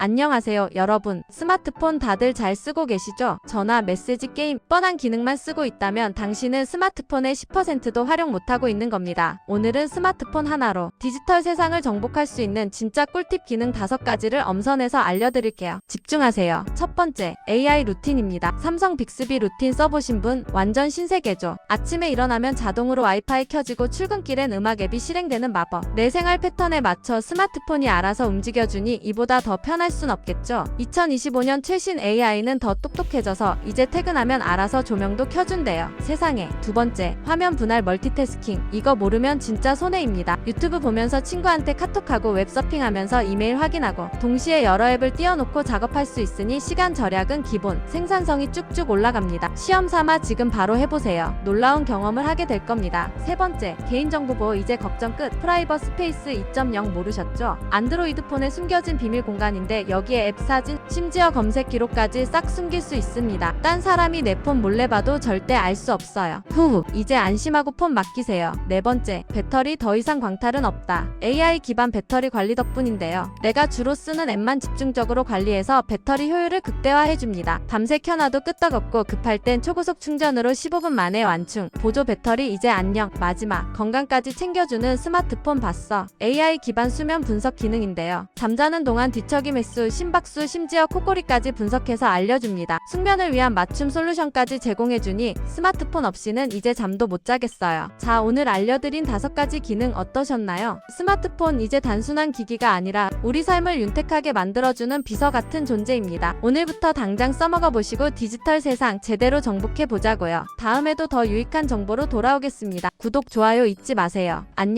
안녕하세요, 여러분. 스마트폰 다들 잘 쓰고 계시죠? 전화, 메시지, 게임, 뻔한 기능만 쓰고 있다면 당신은 스마트폰의 10%도 활용 못하고 있는 겁니다. 오늘은 스마트폰 하나로 디지털 세상을 정복할 수 있는 진짜 꿀팁 기능 5가지를 엄선해서 알려드릴게요. 집중하세요. 첫 번째, AI 루틴입니다. 삼성 빅스비 루틴 써보신 분 완전 신세계죠. 아침에 일어나면 자동으로 와이파이 켜지고 출근길엔 음악 앱이 실행되는 마법. 내 생활 패턴에 맞춰 스마트폰이 알아서 움직여주니 이보다 더 편할 순 없겠죠. 2025년 최신 AI는 더 똑똑해져서 이제 퇴근하면 알아서 조명도 켜준대요. 세상에. 두 번째, 화면 분할 멀티태스킹. 이거 모르면 진짜 손해입니다. 유튜브 보면서 친구한테 카톡하고 웹서핑하면서 이메일 확인하고 동시에 여러 앱을 띄워놓고 작업할 수 있으니 시간 절약은 기본, 생산성이 쭉쭉 올라갑니다. 시험 삼아 지금 바로 해보세요. 놀라운 경험을 하게 될 겁니다. 세 번째, 개인정보 보호 이제 걱정 끝. 프라이버 스페이스 2.0 모르셨죠? 안드로이드 폰에 숨겨진 비밀 공간인데 여기에 앱 사진, 심지어 검색 기록까지 싹 숨길 수 있습니다. 딴 사람이 내 폰 몰래 봐도 절대 알 수 없어요. 후후, 이제 안심하고 폰 맡기세요. 네 번째, 배터리 더 이상 광탈은 없다. AI 기반 배터리 관리 덕분인데요. 내가 주로 쓰는 앱만 집중적으로 관리해서 배터리 효율을 극대화해줍니다. 밤새 켜놔도 끄떡 없고 급할 땐 초고속 충전으로 15분 만에 완충. 보조 배터리 이제 안녕. 마지막, 건강까지 챙겨주는 스마트폰 봤어. AI 기반 수면 분석 기능인데요. 잠자는 동안 뒤척임 횟수, 심박수, 심지어 코골이까지 분석해서 알려줍니다. 숙면을 위한 맞춤 솔루션까지 제공해주니 스마트폰 없이는 이제 잠도 못 자겠어요. 자, 오늘 알려드린 다섯 가지 기능 어떠셨나요? 스마트폰 이제 단순한 기기가 아니라 우리 삶을 윤택하게 만들어주는 비서 같은 존재입니다. 오늘부터 당장 써먹어 보시고 디지털 세상 제대로 정복해 보자고요. 다음에도 더 유익한 정보로 돌아오겠습니다. 구독, 좋아요 잊지 마세요. 안녕.